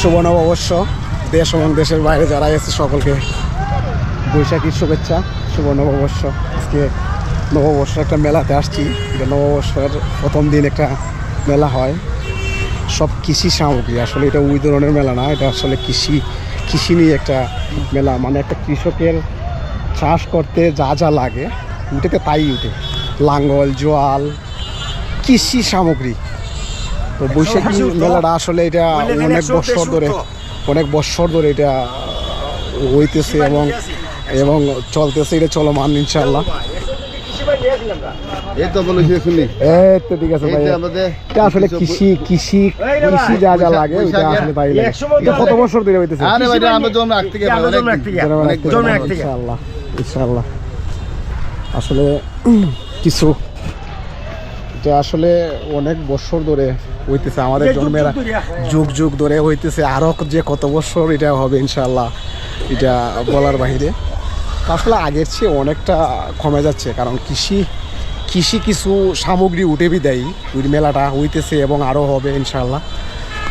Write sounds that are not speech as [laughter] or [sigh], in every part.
শুভ নববর্ষ দেশ এবং দেশের বাইরে যারা এসে সকলকে বৈশাখীর শুভেচ্ছা, শুভ নববর্ষ আজকে নববর্ষ একটা মেলাতে আসছি। এটা নববর্ষের প্রথম দিন একটা মেলা হয়। সব কৃষি সামগ্রী, আসলে এটা ওই ধরনের মেলা না, এটা আসলে কৃষি কৃষি নিয়ে একটা মেলা। মানে একটা কৃষকের চাষ করতে যা যা লাগে উঠেতে তাই উঠে। লাঙ্গল, জোয়াল, কৃষি সামগ্রী। তো বৈশাখী মেলাটা আসলে এটা অনেক বছর ধরে অনেক বছর ধরে এটা হইতেছে এবং এবং চলতেছে এটা চলমান ইনশাল্লাহ এই তো বলেছি শুনি এই তো ঠিক আছে ভাই। এটা আসলে কৃষি কৃষি কৃষি যা যা লাগে আসলে এটা কত বছর ধরে হইতেছে? আরে ভাই আমরা জন্ম রাখতে গিয়ে আমরা রাখতে গিয়ে। জন্মের অনেক আগ থেকে জন্মের আগ থেকে। ইনশাআল্লাহ। ইনশাআল্লাহ আসলে কিছু এটা আসলে অনেক বছর ধরে হইতেছে আমাদের জন্মের যুগ। যুগ যুগ ধরে হইতেছে। আরও যে কত বছর এটা হবে ইনশাল্লাহ এটা বলার বাহিরে। আসলে আগের চেয়ে অনেকটা কমে যাচ্ছে কারণ কৃষি কৃষি কিছু সামগ্রী উঠে বিদায়ী। ওই মেলাটা হইতেছে এবং আরও হবে ইনশাল্লাহ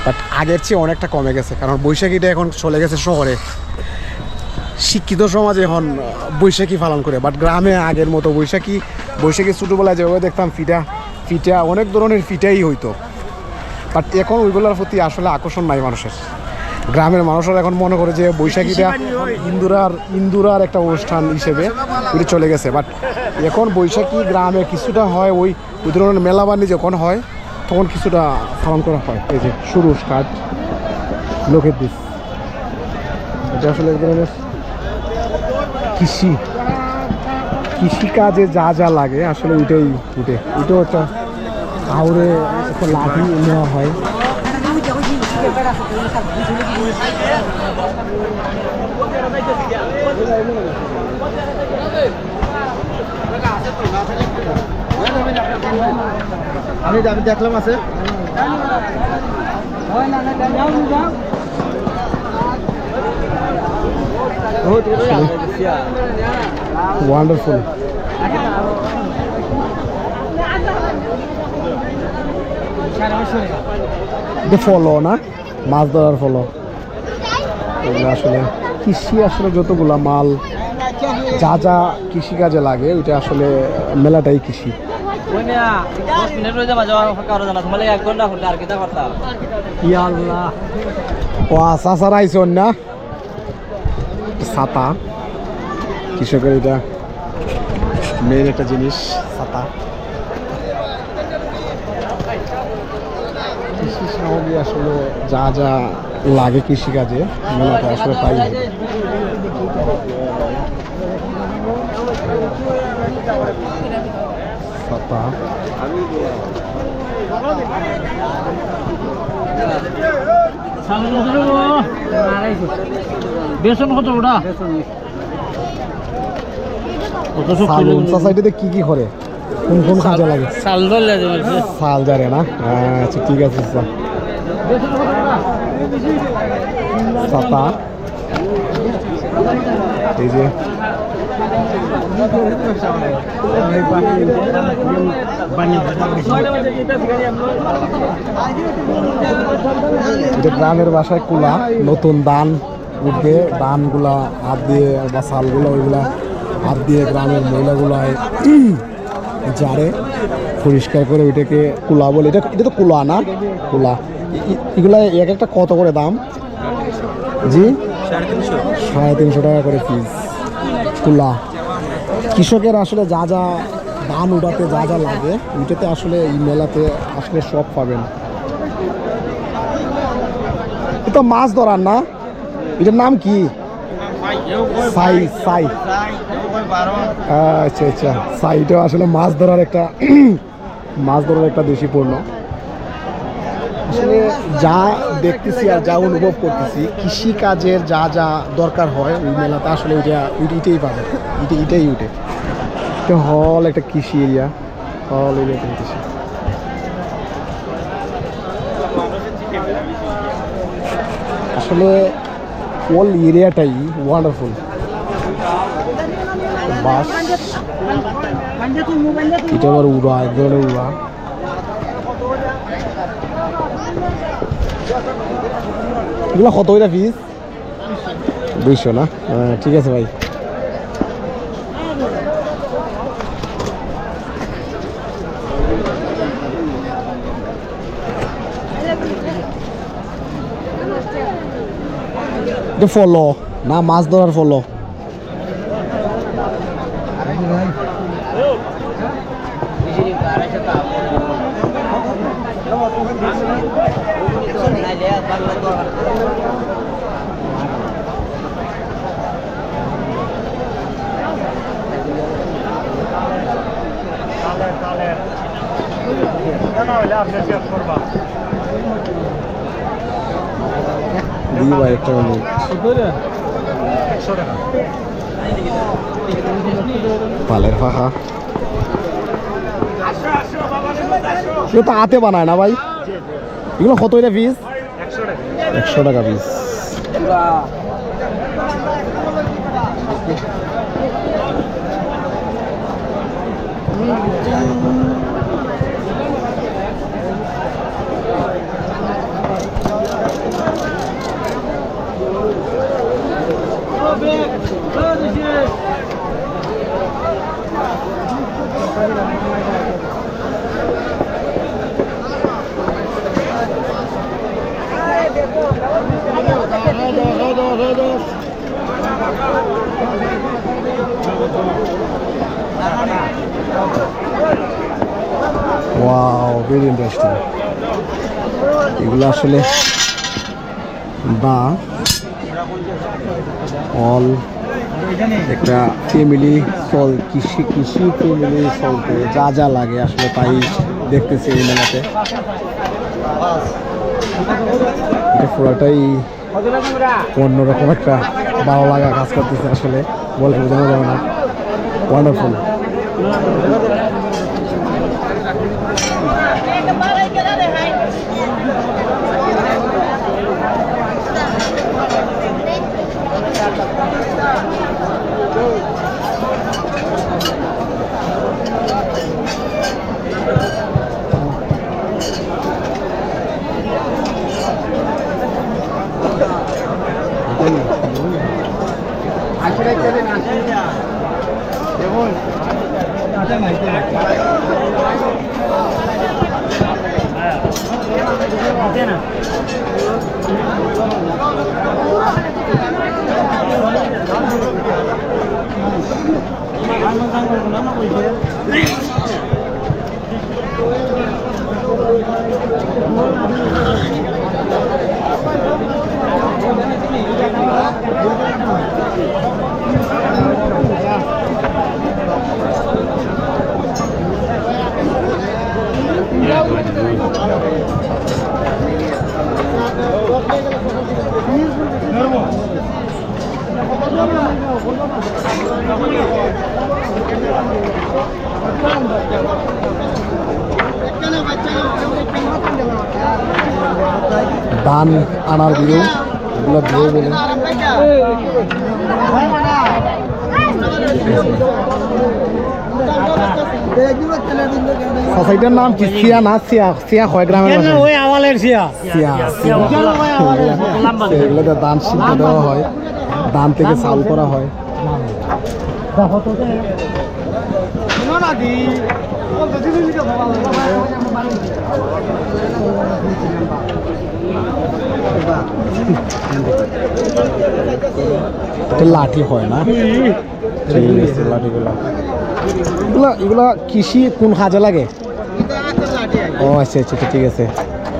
বাট আগের চেয়ে অনেকটা কমে গেছে কারণ বৈশাখীটা এখন চলে গেছে শহরে। শিক্ষিত সমাজ এখন বৈশাখী পালন করে বাট গ্রামে আগের মতো বৈশাখী বৈশাখী ছোটোবেলায় যেভাবে দেখতাম ফিটা ফিটা, অনেক ধরনের ফিটাই হইতো। বাট এখন ওইগুলোর প্রতি আসলে আকর্ষণ নাই মানুষের। গ্রামের মানুষরা এখন মনে করে যে বৈশাখীটা ইন্দুরার ইন্দুরার একটা অনুষ্ঠান হিসেবে চলে গেছে। বাট এখন বৈশাখী গ্রামে কিছুটা হয় ওই ওই ধরনের মেলা বাণী যখন হয়, তখন কিছুটা পালন করা হয়। এই যে শুরু স্টার্ট লোকের দিক। এটা আসলে এক ধরনের কৃষি। কৃষিকাজে যা যা লাগে আসলে ওইটাই উঠে ওইটাও একটা আউরে একটা লাঠি নেওয়া হয় আমি আমি দেখলাম আছে ওয়ান্ডারফুল ফলো না, মাছ ধরার ফলো এগুলো আসলে কৃষি আসলে যতগুলা মাল, যা যা কৃষিকাজে লাগে, ওইটা আসলে মেলাটাই কৃষি। না ছাতা কৃষকের এটা মেন একটা জিনিস। সামগ্রী আসলে যা যা লাগে কৃষিকাজে মেলাতে আসলে। বেসন কত ওটা? সোসাইটিতে কি কি করে? কোন কোন কাজে লাগে সাল না? আচ্ছা ঠিক আছে ছাতা গ্রামের বাসায় কুলা, নতুন দান উঠবে, ধানগুলা হাত দিয়ে বা চালগুলো ওইগুলা হাত দিয়ে গ্রামের মহিলাগুলায় [clears throat] জারে, পরিষ্কার করে ওইটাকে কুলা বলে। এটা এটা তো কুলা না? কুলা। এগুলা এক একটা কত করে দাম? জি? সাড়ে তিনশো টাকা করে পিস কুলা কৃষকের আসলে যা যা ধান উঠাতে যা যা লাগে, ওইটাতে আসলে এই মেলাতে আসলে সব পাবেন। এটা মাছ ধরার না? এটার নাম কি? সাই সাই। আচ্ছা আচ্ছা। সাইটা আসলে মাছ ধরার একটা, মাছ ধরার একটা দেশি পণ্য। আসলে যা দেখতেছি আর যা অনুভব করতেছি কৃষি কাজের যা যা দরকার হয় ওই মেলাতে আসলে ওইটা এটাই পাবে এটা এটাই উঠে। এটা হল, একটা কৃষি এরিয়া, হল এরিয়া কৃষি আসলে ওল এরিয়াটাই ওয়ান্ডারফুল বাস। এটা আমার উড়া, এক ধরনের উড়া। এগুলো কত এটা পিস দুইশো না? হ্যাঁ, ঠিক আছে ভাই। ফলো। না মাছ ধরার ফলো। এগুলো তো হাতে বানায় না ভাই। এগুলো কত এটা পিস? একশো টাকা পিস ওয়াও ভেরি ইন্টারেস্টিং এগুলো আসলে বা অল একটা ফ্যামিলি চল কৃষি কৃষি ফ্যামিলি চলতে যা যা লাগে আসলে তাই দেখতেছি এই মেলাতে। পুরোটাই অন্যরকম একটা ভালো লাগা কাজ করতেছে আসলে। বলে বোঝানো যাবে না। ওয়ান্ডারফুল দেখুন Thank you. দান আনার এগুলো ভিডিও বলে সোসাইটির নাম কি? সিয়া না? সিয়া? সিয়া হয় গ্রামের? ওই আওয়ালের সিয়া। সিয়া এগুলোতে দান সিদ্ধ দেওয়া হয়। দান থেকে চাল করা হয়। লাঠি হয় না? ঠিক আছে লাঠিগুলো। এগুলো এগুলো কৃষি কোন কাজে লাগে? ও আচ্ছা আচ্ছা আচ্ছা, ঠিক আছে।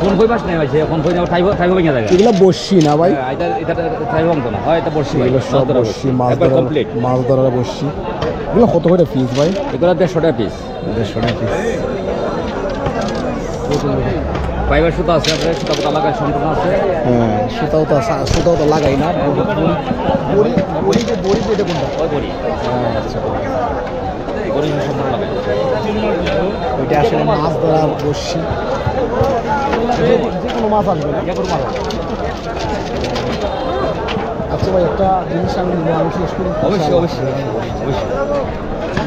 কোন কই মাছ নেই ভাইছে কোন কই যাও খাইব খাইব ভেঙে জায়গা এগুলো বসছি না ভাই। এটা এটা খাইব অঙ্ক না হয় এটা বর্ষি এগুলো সব বসছি মাছ ধরার কমপ্লিট মাছ ধরার বসছি এগুলো কত করে পিস ভাই? এগুলো দেড়শো টাকা পিস দেড়শো টাকা পিস ফাইবার সুতা আছে আপনার সুতা পোতা লাগায় সম্পূর্ণ আছে। হ্যাঁ সুতাও তো সুতাও তো লাগাই না। বড়ি বড়ি বড়ি যে বড়ি যে এটা কোনটা? ওই করি হ্যাঁ, আচ্ছা। গরিব সম্পর্ক লাগে ওইটা আসলে মাছ ধরার বসছি যে কোনো মাছ আসবে। না আচ্ছা ভাই একটা জিনিস আমি নিবো, আমি শেষ করি। অবশ্যই অবশ্যই অবশ্যই।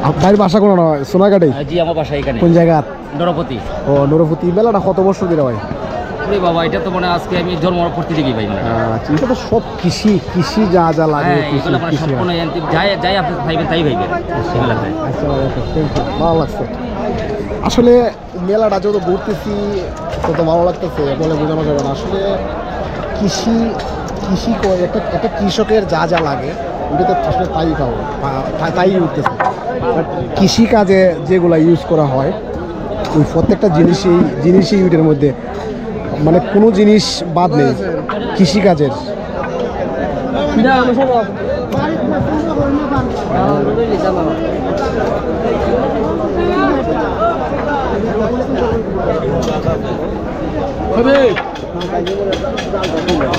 আপনার বাসা কোনো নয় সোনাঘাটে জি আমার বাসা এখানে। কোন জায়গা? নরপতি। ও নরপতি। মেলাটা কত বছর ধরে ওরে বাবা এটা তো মানে আজকে আমি জন্ম পড়তে দেখি ভাই মানে আচ্ছা এটা তো সব কৃষি কৃষি যা যা লাগে হ্যাঁ এগুলো মানে সম্পূর্ণ যাই যাই আপনি খাইবেন তাই ভাইবেন আচ্ছা আচ্ছা ভালো লাগছে। আসলে মেলাটা যত ঘুরতেছি তত ভালো লাগতেছে, বলে বোঝানো যাবে না। আসলে কৃষি কৃষি একটা একটা কৃষকের যা যা লাগে ওটাতে আসলে তাই পাবো তাই উঠতেছে। বাট কৃষিকাজে যেগুলো ইউজ করা হয়, ওই প্রত্যেকটা জিনিসই জিনিসই ওইটার মধ্যে মানে কোনো জিনিস বাদ নেই কৃষিকাজের 이번에썰을수 가, 안.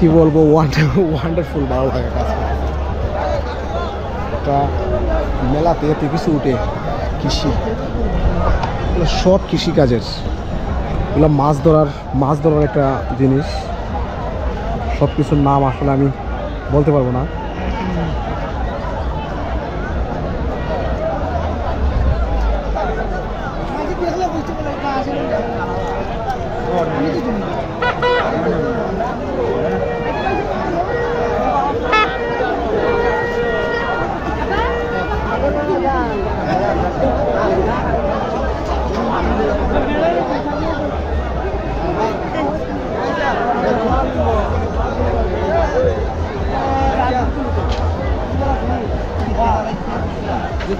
কি বলব ওয়ান্ডার ওয়ান্ডারফুল ভালো লাগে কাজ একটা মেলাতে এতে কিছু উঠে কৃষি। সব কৃষিকাজের। এগুলো মাছ ধরার মাছ ধরার একটা জিনিস। সব কিছুর নাম আসলে আমি বলতে পারব না। [laughs] [laughs] এই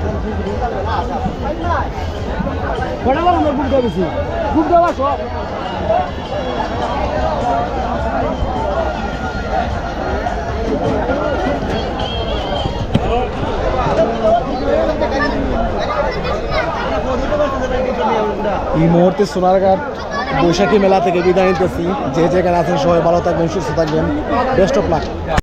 মুহূর্তে সোনারঘাট বৈশাখী মেলা থেকে বিদায় নিতেছি। যে যেখানে আছেন সবাই ভালো থাকবেন, সুস্থ থাকবেন। Best of luck